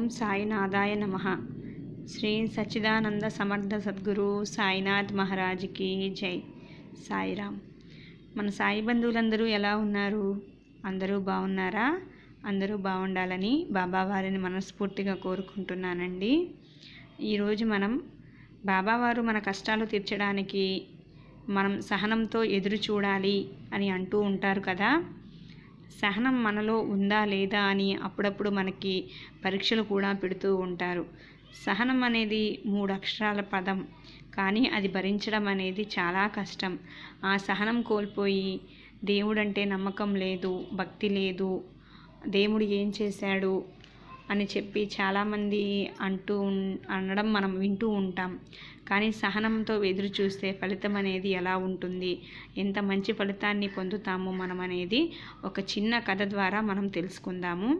ఓం సాయినాథాయ నమ. శ్రీ సచ్చిదానంద సమర్థ సద్గురు సాయినాథ్ మహారాజ్కి జై. సాయిరామ్. మన సాయి బంధువులందరూ ఎలా ఉన్నారు? అందరూ బాగున్నారా? అందరూ బాగుండాలని బాబా వారిని మనస్ఫూర్తిగా కోరుకుంటున్నానండి. ఈరోజు మనం బాబావారు మన కష్టాలు తీర్చడానికి మనం సహనంతో ఎదురు చూడాలి అని అంటూ ఉంటారు కదా. సహనం మనలో ఉందా లేదా అని అప్పుడప్పుడు మనకి పరీక్షలు కూడా పెడుతూ ఉంటారు. సహనం అనేది మూడు అక్షరాల పదం. కానీ అది భరించడం అనేది చాలా కష్టం. ఆ సహనం కోల్పోయి దేవుడంటే నమ్మకం లేదు భక్తి లేదు. దేవుడు ఏం చేశాడు? అని చెప్పి చాలామంది అంటూ అనడం మనం వింటూ ఉంటాం. కానీ సహనంతో ఎదురు చూస్తే ఫలితం అనేది ఎలా ఉంటుంది? ఎంత మంచి ఫలితాన్ని పొందుతాము మనం అనేది ఒక చిన్న కథ ద్వారా మనం తెలుసుకుందాము.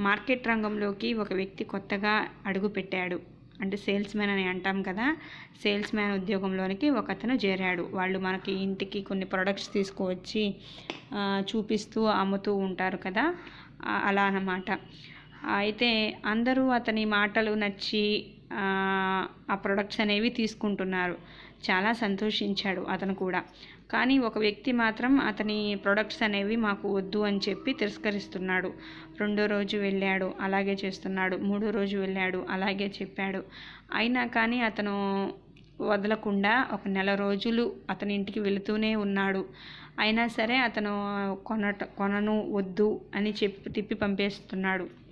మార్కెట్ రంగంలోకి ఒక వ్యక్తి కొత్తగా అడుగుపెట్టాడు అంటే సేల్స్ మ్యాన్ అని అంటాం కదా సేల్స్ మ్యాన్ ఉద్యోగంలోనికి ఒక అతను చేరాడు. వాళ్ళు మనకి ఇంటికి కొన్ని ప్రొడక్ట్స్ తీసుకువచ్చి చూపిస్తూ అమ్ముతూ ఉంటారు కదా అలా అన్నమాట. అయితే అందరూ అతని మాటలు నచ్చి ఆ, ప్రొడక్ట్స్ అనేవి తీసుకుంటున్నారు. చాలా సంతోషించాడు అతను కూడా. కానీ ఒక వ్యక్తి మాత్రం అతని ప్రొడక్ట్స్ అనేవి మాకు వద్దు అని చెప్పి తిరస్కరిస్తున్నాడు. రెండో రోజు వెళ్ళాడు అలాగే చేస్తున్నాడు. మూడో రోజు వెళ్ళాడు అలాగే చెప్పాడు. అయినా కానీ అతను వదలకుండా ఒక నెల రోజులు అతని ఇంటికి వెళుతూనే ఉన్నాడు. అయినా సరే అతను కొనట కొనను వద్దు అని చెప్పి తిప్పి పంపేస్తున్నాడు.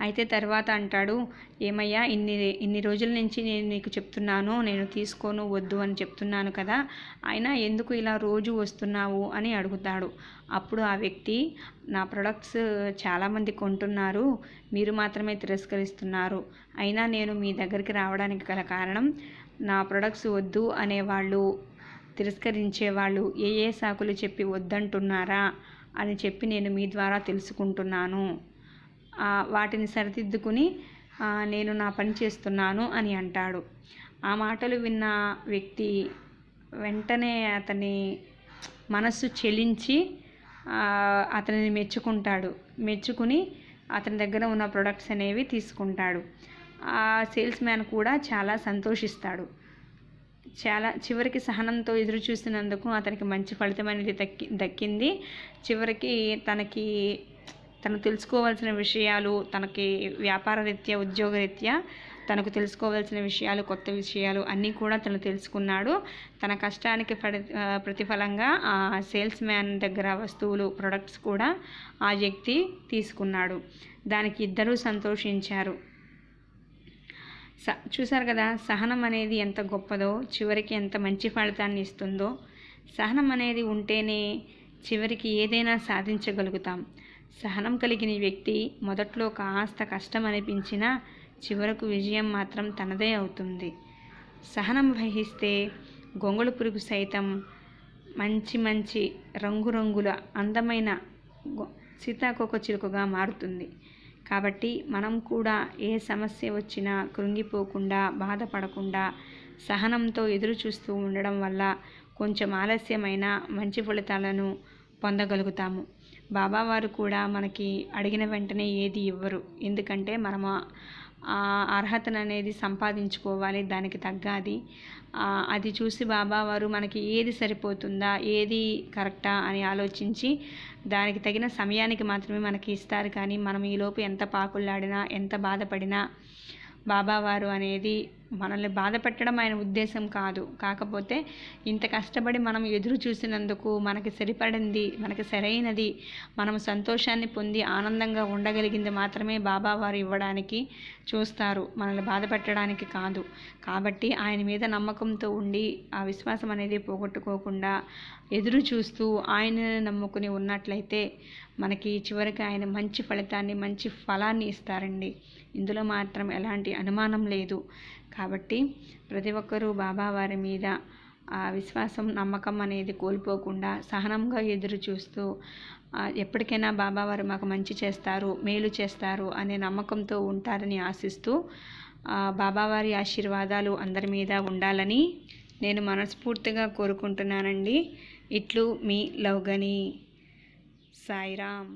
అయితే తర్వాత అంటాడు ఏమయ్యా ఇన్ని ఇన్ని రోజుల నుంచి నేను నీకు చెప్తున్నాను నేను తీసుకోను వద్దు అని చెప్తున్నాను కదా అయినా ఎందుకు ఇలా రోజు వస్తున్నావు? అని అడుగుతాడు. అప్పుడు ఆ వ్యక్తి నా ప్రొడక్ట్స్ చాలామంది కొంటున్నారు మీరు మాత్రమే తిరస్కరిస్తున్నారు అయినా నేను మీ దగ్గరికి రావడానికి గల కారణం నా ప్రొడక్ట్స్ వద్దు అనేవాళ్ళు తిరస్కరించే వాళ్ళు ఏ ఏ సాకులు చెప్పి వద్దంటున్నారా అని చెప్పి నేను మీ ద్వారా తెలుసుకుంటున్నాను. వాటిని సరిదిద్దుకుని నేను నా పని చేస్తున్నాను అని అంటాడు. ఆ మాటలు విన్న వ్యక్తి వెంటనే అతని మనస్సు చెలించి అతనిని మెచ్చుకుంటాడు. మెచ్చుకుని అతని దగ్గర ఉన్న ప్రొడక్ట్స్ అనేవి తీసుకుంటాడు. ఆ సేల్స్ మ్యాన్ కూడా చాలా సంతోషిస్తాడు. చాలా చివరికి సహనంతో ఎదురు చూసినందుకు అతనికి మంచి ఫలితం అనేది దక్కి దక్కింది. చివరికి తనకి తను తెలుసుకోవాల్సిన విషయాలు తనకి వ్యాపార రీత్యా ఉద్యోగ రీత్యా తనకు తెలుసుకోవాల్సిన విషయాలు కొత్త విషయాలు అన్నీ కూడా తను తెలుసుకున్నాడు. తన కష్టానికి ఫలి ప్రతిఫలంగా ఆ సేల్స్ మ్యాన్ దగ్గర వస్తువులు ప్రొడక్ట్స్ కూడా ఆ వ్యక్తి తీసుకున్నాడు. దానికి ఇద్దరూ సంతోషించారు. స చూసారు కదా సహనం అనేది ఎంత గొప్పదో చివరికి ఎంత మంచి ఫలితాన్ని ఇస్తుందో. సహనం అనేది ఉంటేనే చివరికి ఏదైనా సాధించగలుగుతాం. సహనం కలిగిన వ్యక్తి మొదట్లో కాస్త కష్టం అనిపించినా చివరకు విజయం మాత్రం తనదే అవుతుంది. సహనం వహిస్తే గొంగళి పురుగు సైతం మంచి మంచి రంగురంగుల అందమైన గొ- సీతాకోక చిలుకగా మారుతుంది. కాబట్టి మనం కూడా ఏ సమస్య వచ్చినా కృంగిపోకుండా బాధపడకుండా సహనంతో ఎదురు చూస్తూ ఉండడం వల్ల కొంచెం ఆలస్యమైన మంచి ఫలితాలను పొందగలుగుతాము. బాబావారు కూడా మనకి అడిగిన వెంటనే ఏది ఇవ్వరు. ఎందుకంటే మనము ఆ అర్హతను అనేది సంపాదించుకోవాలి దానికి తగ్గది. అది చూసి బాబావారు మనకి ఏది సరిపోతుందా ఏది కరెక్టా అని ఆలోచించి దానికి తగిన సమయానికి మాత్రమే మనకి ఇస్తారు. కానీ మనం ఈలోపు ఎంత పాకుళ్ళాడినా ఎంత బాధపడినా బాబావారు అనేది మనల్ని బాధ పెట్టడం ఆయన ఉద్దేశం కాదు. కాకపోతే ఇంత కష్టపడి మనం ఎదురు చూసినందుకు మనకి సరిపడింది మనకి సరైనది మనం సంతోషాన్ని పొంది ఆనందంగా ఉండగలిగింది మాత్రమే బాబా వారు ఇవ్వడానికి చూస్తారు. మనల్ని బాధ పెట్టడానికి కాదు. కాబట్టి ఆయన మీద నమ్మకంతో ఉండి ఆ విశ్వాసం అనేది పోగొట్టుకోకుండా ఎదురు చూస్తూ ఆయన నమ్ముకుని ఉన్నట్లయితే మనకి చివరికి ఆయన మంచి ఫలితాన్ని మంచి ఫలాన్ని ఇస్తారండి. ఇందులో మాత్రం ఎలాంటి అనుమానం లేదు. కాబట్టి ప్రతి ఒక్కరూ బాబావారి మీద ఆ విశ్వాసం నమ్మకం అనేది కోల్పోకుండా సహనంగా ఎదురు చూస్తూ ఎప్పటికైనా బాబావారు మాకు మంచి చేస్తారు మేలు చేస్తారు అనే నమ్మకంతో ఉంటారని ఆశిస్తూ బాబావారి ఆశీర్వాదాలు అందరి మీద ఉండాలని నేను మనస్ఫూర్తిగా కోరుకుంటున్నానండి. ఇట్లు మీ లవ్గని సాయిరామ్.